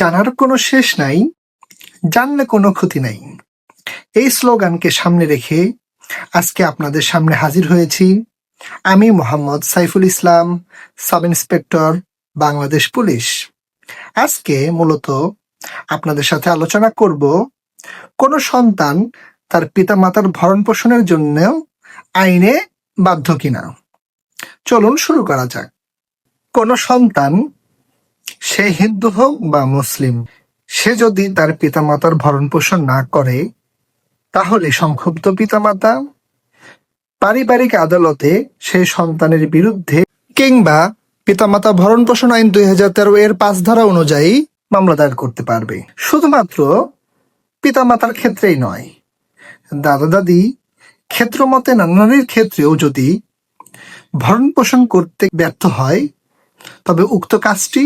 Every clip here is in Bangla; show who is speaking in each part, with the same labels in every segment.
Speaker 1: জানার কোনো শেষ নাই, জানলে কোনো ক্ষতি নাই। এই স্লোগানকে সামনে রেখে আজকে আপনাদের সামনে হাজির হয়েছি আমি Mohammad Saiful Islam, sub inspector, Bangladesh police. আজকে মূলত আপনাদের সাথে আলোচনা করব কোনো সন্তান তার পিতামাতার ভরণ পোষণের জন্য আইনে বাধ্য কিনা। চলুন শুরু করা যাক। কোনো সন্তান সে হিন্দু হোক বা মুসলিম, সে যদি তার পিতামাতার ভরণ পোষণ না করে, তাহলে সংক্ষুব্ধ পিতামাতা, পারিবারিক আদালতে সেই সন্তানের বিরুদ্ধে কিংবা পিতামাতা ভরণ পোষণ আইন দুই হাজার তেরো এর পাঁচ ধারা অনুযায়ী মামলা দায়ের করতে পারবে। শুধুমাত্র পিতামাতার ক্ষেত্রেই নয় দাদা দাদি ক্ষেত্রমতে নানানির ক্ষেত্রেও যদি ভরণ পোষণ করতে ব্যর্থ হয়, তবে উক্ত কাজটি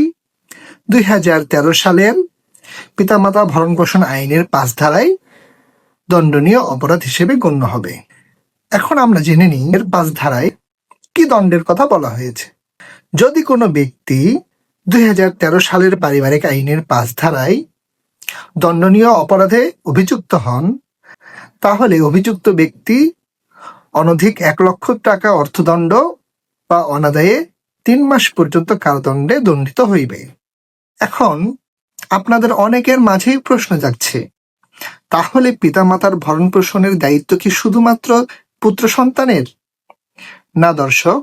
Speaker 1: দুই হাজার তেরো সালের পিতামাতা ভরণ পোষণ আইনের পাঁচ ধারায় দণ্ডনীয় অপরাধ হিসেবে গণ্য হবে। এখন আমরা জেনে নিই এর পাঁচ ধারায় কি দণ্ডের কথা বলা হয়েছে। যদি কোনো ব্যক্তি দুই হাজার তেরো সালের পারিবারিক আইনের পাঁচ ধারায় দণ্ডনীয় অপরাধে অভিযুক্ত হন, তাহলে অভিযুক্ত ব্যক্তি অনধিক এক লক্ষ টাকা অর্থদণ্ড বা অনাদায়ে তিন মাস পর্যন্ত কারাদণ্ডে দণ্ডিত হইবে। এখন আপনাদের অনেকের মাঝেই প্রশ্ন যাচ্ছে তাহলে পিতামাতার ভরণ পোষণের দায়িত্ব কি শুধুমাত্র পুত্র সন্তানের? না দর্শক,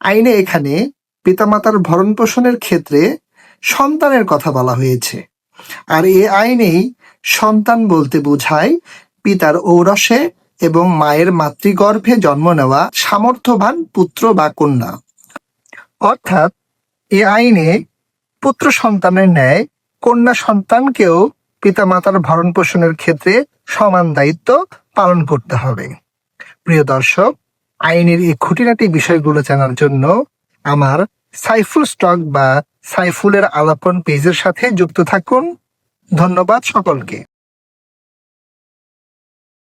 Speaker 1: আইনে এখানে পিতামাতার ভরণ পোষণের ক্ষেত্রে সন্তানের কথা বলা হয়েছে। আর এ আইনেই সন্তান বলতে বোঝায় পিতার ঔরসে এবং মায়ের মাতৃগর্ভে জন্ম নেওয়া সামর্থ্যবান পুত্র বা কন্যা। অর্থাৎ এ আইনে পুত্র সন্তানের ন্যায় কন্যা সন্তানকেও পিতা মাতার ভরণ পোষণের ক্ষেত্রে সমান দায়িত্ব পালন করতে হবে। প্রিয় দর্শক, আইনের এই খুঁটিনাটি বিষয়গুলো জানার জন্য আমার সাইফুল স্টক বা সাইফুলের আলাপন পেজের সাথে যুক্ত থাকুন। ধন্যবাদ সকলকে।